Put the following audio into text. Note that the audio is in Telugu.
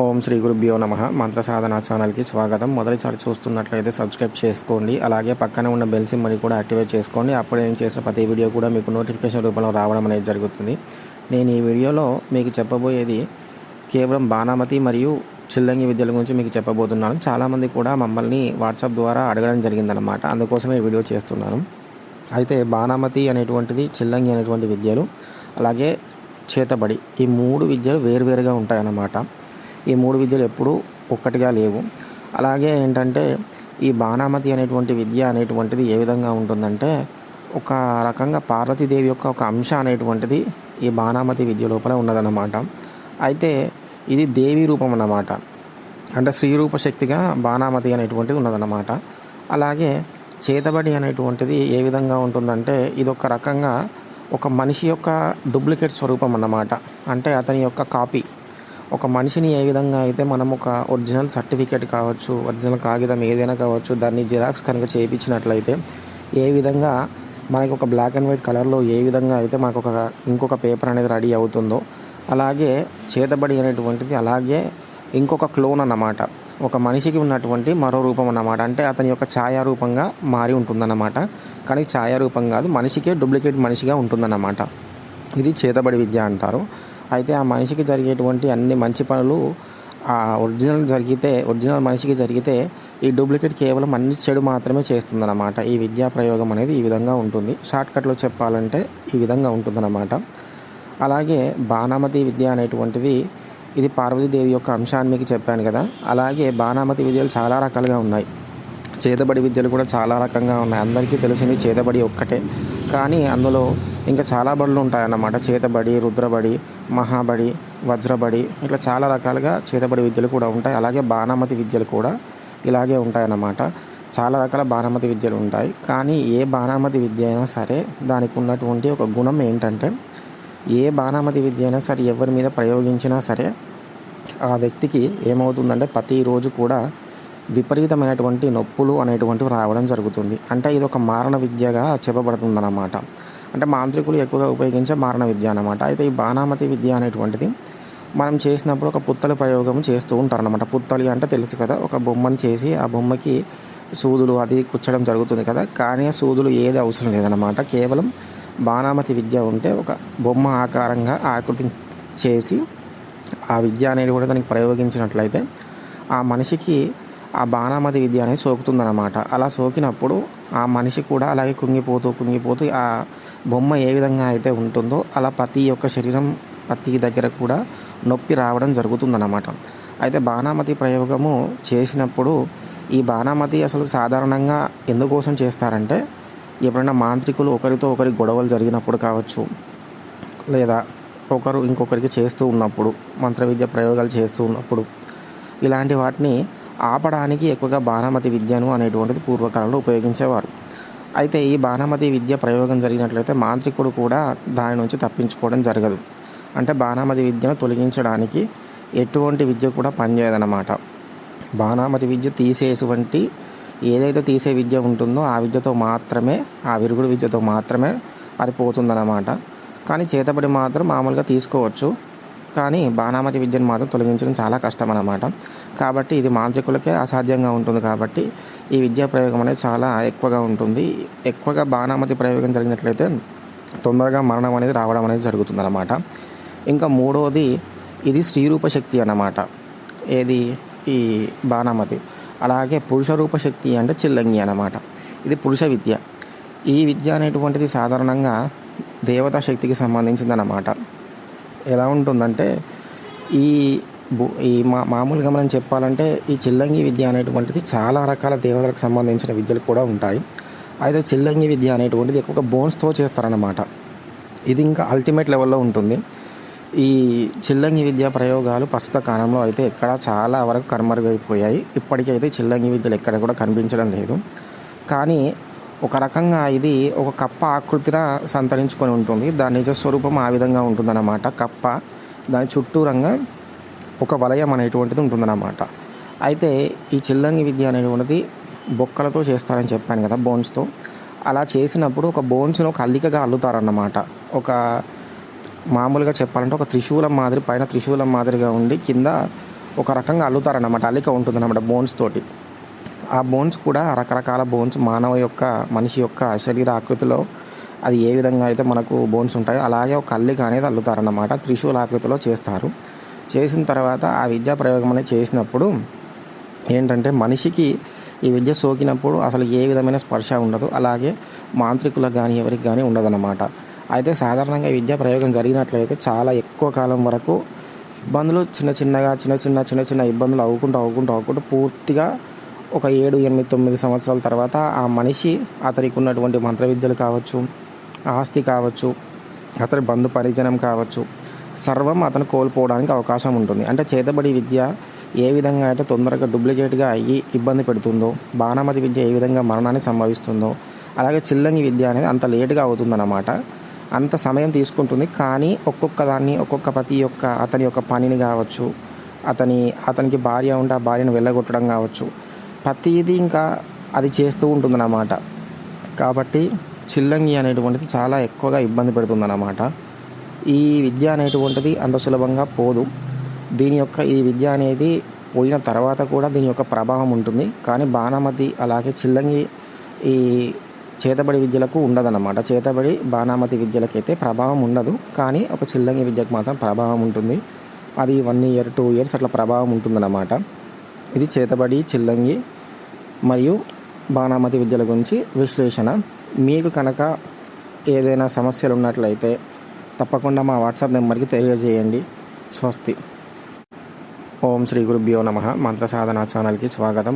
ఓం శ్రీ గురుభ్యో నమ. మంత్ర సాధన ఛానల్కి స్వాగతం. మొదటిసారి చూస్తున్నట్లయితే సబ్స్క్రైబ్ చేసుకోండి. అలాగే పక్కన ఉన్న బెల్ సిమ్మని కూడా యాక్టివేట్ చేసుకోండి. అప్పుడు నేను చేసిన ప్రతి వీడియో కూడా మీకు నోటిఫికేషన్ రూపంలో రావడం అనేది జరుగుతుంది. నేను ఈ వీడియోలో మీకు చెప్పబోయేది కేవలం బాణామతి మరియు చిల్లంగి విద్యల గురించి మీకు చెప్పబోతున్నాను. చాలామంది కూడా మమ్మల్ని వాట్సాప్ ద్వారా అడగడం జరిగిందనమాట అందుకోసమే ఈ వీడియో చేస్తున్నాను. అయితే బాణామతి అనేటువంటిది చిల్లంగి అనేటువంటి విద్యలు అలాగే చేతబడి ఈ మూడు విద్యలు వేరువేరుగా ఉంటాయన్నమాట. ఈ మూడు విద్యలు ఎప్పుడూ ఒక్కటిగా లేవు. అలాగే ఏంటంటే ఈ బాణామతి అనేటువంటి విద్య అనేటువంటిది ఏ విధంగా ఉంటుందంటే ఒక రకంగా పార్వతీదేవి యొక్క ఒక అంశ అనేటువంటిది ఈ బాణామతి విద్య లోపల ఉన్నదన్నమాట. అయితే ఇది దేవి రూపం అన్నమాట. అంటే స్త్రీరూప శక్తిగా బాణామతి అనేటువంటిది ఉన్నదన్నమాట. అలాగే చేతబడి అనేటువంటిది ఏ విధంగా ఉంటుందంటే ఇది ఒక రకంగా ఒక మనిషి యొక్క డూప్లికేట్ స్వరూపం అన్నమాట. అంటే అతని యొక్క కాపీ. ఒక మనిషిని ఏ విధంగా అయితే మనం ఒక ఒరిజినల్ సర్టిఫికేట్ కావచ్చు ఒరిజినల్ కాగితం ఏదైనా కావచ్చు దాన్ని జిరాక్స్ కనుక చేయించినట్లయితే ఏ విధంగా మనకి ఒక బ్లాక్ అండ్ వైట్ కలర్లో ఏ విధంగా అయితే మనకు ఒక ఇంకొక పేపర్ అనేది రెడీ అవుతుందో అలాగే చేతబడి అనేటువంటిది అలాగే ఇంకొక క్లోన్ అన్నమాట. ఒక మనిషికి ఉన్నటువంటి మరో రూపం అన్నమాట. అంటే అతని యొక్క ఛాయారూపంగా మారి ఉంటుందన్నమాట. కానీ ఛాయారూపం కాదు మనిషికే డూప్లికేట్ మనిషిగా ఉంటుందన్నమాట. ఇది చేతబడి విద్య అంటారు. అయితే ఆ మనిషికి జరిగేటువంటి అన్ని మంచి పనులు ఆ ఒరిజినల్ జరిగితే ఒరిజినల్ మనిషికి జరిగితే ఈ డూప్లికేట్ కేవలం అన్ని చెడు మాత్రమే చేస్తుందన్నమాట. ఈ విద్యా ప్రయోగం అనేది ఈ విధంగా ఉంటుంది. షార్ట్కట్లో చెప్పాలంటే ఈ విధంగా ఉంటుందన్నమాట. అలాగే బాణామతి విద్య అనేటువంటిది ఇది పార్వతీదేవి యొక్క అంశాన్ని మీకు చెప్పాను కదా. అలాగే బాణామతి విద్యలు చాలా రకాలుగా ఉన్నాయి. చేతబడి విద్యలు కూడా చాలా రకంగా ఉన్నాయి. అందరికీ తెలిసింది చేతబడి ఒక్కటే. కానీ అందులో ఇంకా చాలా బడులు ఉంటాయన్నమాట. చేతబడి రుద్రబడి మహాబడి వజ్రబడి ఇట్లా చాలా రకాలుగా చేతబడి విద్యలు కూడా ఉంటాయి. అలాగే బాణామతి విద్యలు కూడా ఇలాగే ఉంటాయన్నమాట. చాలా రకాల బాణామతి విద్యలు ఉంటాయి. కానీ ఏ బాణామతి విద్య అయినా సరే దానికి ఉన్నటువంటి ఒక గుణం ఏంటంటే ఏ బాణామతి విద్య అయినా సరే ఎవరి మీద ప్రయోగించినా సరే ఆ వ్యక్తికి ఏమవుతుందంటే ప్రతిరోజు కూడా విపరీతమైనటువంటి నొప్పులు అనేటువంటివి రావడం జరుగుతుంది. అంటే ఇది ఒక మారణ విద్యగా చెప్పబడుతుందన్నమాట. అంటే మాంత్రికులు ఎక్కువగా ఉపయోగించే మారణ విద్య అనమాట అయితే ఈ బాణామతి విద్య అనేటువంటిది మనం చేసినప్పుడు ఒక పుత్తలి ప్రయోగం చేస్తూ ఉంటారు అనమాట పుత్తలి అంటే తెలుసు కదా ఒక బొమ్మను చేసి ఆ బొమ్మకి సూదులు అది కుచ్చడం జరుగుతుంది కదా. కానీ ఆ సూదులు ఏది అవసరం లేదనమాట కేవలం బాణామతి విద్య ఉంటే ఒక బొమ్మ ఆకారంగా ఆకృతి చేసి ఆ విద్య అనేది కూడా దానికి ప్రయోగించినట్లయితే ఆ మనిషికి ఆ బాణామతి విద్య అనేది సోకుతుందన్నమాట. అలా సోకినప్పుడు ఆ మనిషి కూడా అలాగే కుంగిపోతూ కుంగిపోతూ ఆ బొమ్మ ఏ విధంగా అయితే ఉంటుందో అలా ప్రతి ఒక్క శరీరం ప్రతి దగ్గర కూడా నొప్పి రావడం జరుగుతుందన్నమాట. అయితే బాణామతి ప్రయోగము చేసినప్పుడు ఈ బాణామతి అసలు సాధారణంగా ఎందుకోసం చేస్తారంటే ఎప్పుడైనా మాంత్రికులు ఒకరితో ఒకరి గొడవలు జరిగినప్పుడు కావచ్చు లేదా ఒకరు ఇంకొకరికి చేస్తూ ఉన్నప్పుడు మంత్ర విద్య ప్రయోగాలు చేస్తూ ఉన్నప్పుడు ఇలాంటి వాటిని ఆపడానికి ఎక్కువగా బాణామతి విద్యను అనేటువంటిది పూర్వకాలంలో ఉపయోగించేవారు. అయితే ఈ బాణామతి విద్య ప్రయోగం జరిగినట్లయితే మాంత్రికుడు కూడా దాని నుంచి తప్పించుకోవడం జరగదు. అంటే బాణామతి విద్యను తొలగించడానికి ఎటువంటి విద్య కూడా పనిచేయదన్నమాట. బాణామతి విద్య తీసేటువంటి ఏదైతే తీసే విద్య ఉంటుందో ఆ విద్యతో మాత్రమే ఆ విరుగుడు విద్యతో మాత్రమే అది పోతుందన్నమాట. కానీ చేతబడి మాత్రం మామూలుగా తీసుకోవచ్చు. కానీ బాణామతి విద్యను మాత్రం తొలగించడం చాలా కష్టం అన్నమాట కాబట్టి ఇది మాంత్రికులకే అసాధ్యంగా ఉంటుంది కాబట్టి ఈ విద్యా ప్రయోగం అనేది చాలా ఎక్కువగా ఉంటుంది. ఎక్కువగా బాణామతి ప్రయోగం జరిగినట్లయితే తొందరగా మరణం అనేది రావడం అనేది జరుగుతుందన్నమాట. ఇంకా మూడవది ఇది స్త్రీరూప శక్తి అన్నమాట. ఏది? ఈ బాణామతి. అలాగే పురుష రూప శక్తి అంటే చిల్లంగి అన్నమాట. ఇది పురుష విద్య. ఈ విద్య అనేటువంటిది సాధారణంగా దేవతా శక్తికి సంబంధించిందన్నమాట. ఎలా ఉంటుందంటే ఈ ఈ మా మామూలుగా మనం చెప్పాలంటే ఈ చిల్లంగి విద్య అనేటువంటిది చాలా రకాల దేవతలకు సంబంధించిన విద్యలు కూడా ఉంటాయి. అయితే చిల్లంగి విద్య అనేటువంటిది ఎక్కువగా బోన్స్తో చేస్తారన్నమాట. ఇది ఇంకా అల్టిమేట్ లెవెల్లో ఉంటుంది. ఈ చిల్లంగి విద్య ప్రయోగాలు ప్రస్తుత కాలంలో అయితే ఎక్కడ చాలా వరకు కనుమరుగైపోయాయి. ఇప్పటికైతే చిల్లంగి విద్యలు ఎక్కడ కూడా కనిపించడం లేదు. కానీ ఒక రకంగా ఇది ఒక కప్ప ఆకృతిన సంతరించుకొని ఉంటుంది. దాని నిజ స్వరూపం ఆ విధంగా ఉంటుందన్నమాట. కప్ప దాని చుట్టూరంగా ఒక వలయం అనేటువంటిది ఉంటుందన్నమాట. అయితే ఈ చిల్లంగి విద్య అనేటువంటిది బొక్కలతో చేస్తారని చెప్పాను కదా బోన్స్తో అలా చేసినప్పుడు ఒక బోన్స్ను ఒక అల్లికగా అల్లుతారన్నమాట. ఒక మామూలుగా చెప్పాలంటే ఒక త్రిశూలం మాదిరి పైన త్రిశూలం మాదిరిగా ఉండి కింద ఒక రకంగా అల్లుతారన్నమాట. అల్లిక ఉంటుందన్నమాట బోన్స్ తోటి. ఆ బోన్స్ కూడా రకరకాల బోన్స్ మానవ యొక్క మనిషి యొక్క శరీర ఆకృతిలో అది ఏ విధంగా అయితే మనకు బోన్స్ ఉంటాయో అలాగే ఒక అల్లిక అనేది అల్లుతారన్నమాట. త్రిశూల ఆకృతిలో చేస్తారు. చేసిన తర్వాత ఆ విద్యా ప్రయోగం అనేది చేసినప్పుడు ఏంటంటే మనిషికి ఈ విద్య సోకినప్పుడు అసలు ఏ విధమైన స్పర్శ ఉండదు. అలాగే మాంత్రికులకు కానీ ఎవరికి కానీ ఉండదన్నమాట. అయితే సాధారణంగా విద్యా ప్రయోగం జరిగినట్లయితే చాలా ఎక్కువ కాలం వరకు ఇబ్బందులు చిన్న చిన్నగా చిన్న చిన్న చిన్న చిన్న ఇబ్బందులు అవ్వకుండా అవ్వుకుంటూ అవ్వకుండా పూర్తిగా ఒక ఏడు ఎనిమిది తొమ్మిది సంవత్సరాల తర్వాత ఆ మనిషి అతనికి ఉన్నటువంటి మంత్ర విద్యలు కావచ్చు ఆస్తి కావచ్చు అతని బంధు పరిజనం కావచ్చు సర్వం అతను కోల్పోవడానికి అవకాశం ఉంటుంది. అంటే చేతబడి విద్య ఏ విధంగా అయితే తొందరగా డూప్లికేట్గా అయ్యి ఇబ్బంది పెడుతుందో బాణమతి విద్య ఏ విధంగా మరణాన్ని సంభవిస్తుందో అలాగే చిల్లంగి విద్య అనేది అంత లేటుగా అవుతుందన్నమాట. అంత సమయం తీసుకుంటుంది. కానీ ఒక్కొక్క దాన్ని ఒక్కొక్క ప్రతి ఒక్క అతని యొక్క పనిని కావచ్చు అతని అతనికి భార్య ఉంటే ఆ భార్యను వెళ్ళగొట్టడం కావచ్చు ప్రతిదీ ఇంకా అది చేస్తూ ఉంటుందన్నమాట. కాబట్టి చిల్లంగి అనేటువంటిది చాలా ఎక్కువగా ఇబ్బంది పెడుతుందన్నమాట. ఈ విద్య అనేటువంటిది అంత సులభంగా పోదు. దీని యొక్క ఈ విద్య అనేది పోయిన తర్వాత కూడా దీని యొక్క ప్రభావం ఉంటుంది. కానీ బాణామతి అలాగే చిల్లంగి ఈ చేతబడి విద్యలకు ఉండదన్నమాట. చేతబడి బాణామతి విద్యలకైతే ప్రభావం ఉండదు. కానీ ఒక చిల్లంగి విద్యకు మాత్రం ప్రభావం ఉంటుంది. అది వన్ ఇయర్ టూ ఇయర్స్ అట్లా ప్రభావం ఉంటుందన్నమాట. ఇది చేతబడి చిల్లంగి మరియు బాణామతి విద్యల గురించి విశ్లేషణ. మీకు కనుక ఏదైనా సమస్యలు ఉన్నట్లయితే తప్పకుండా మా వాట్సాప్ నెంబర్కి తెలియజేయండి. స్వస్తి. ఓం శ్రీ గురుభ్యో నమ. మంత్ర సాధన ఛానల్కి స్వాగతం.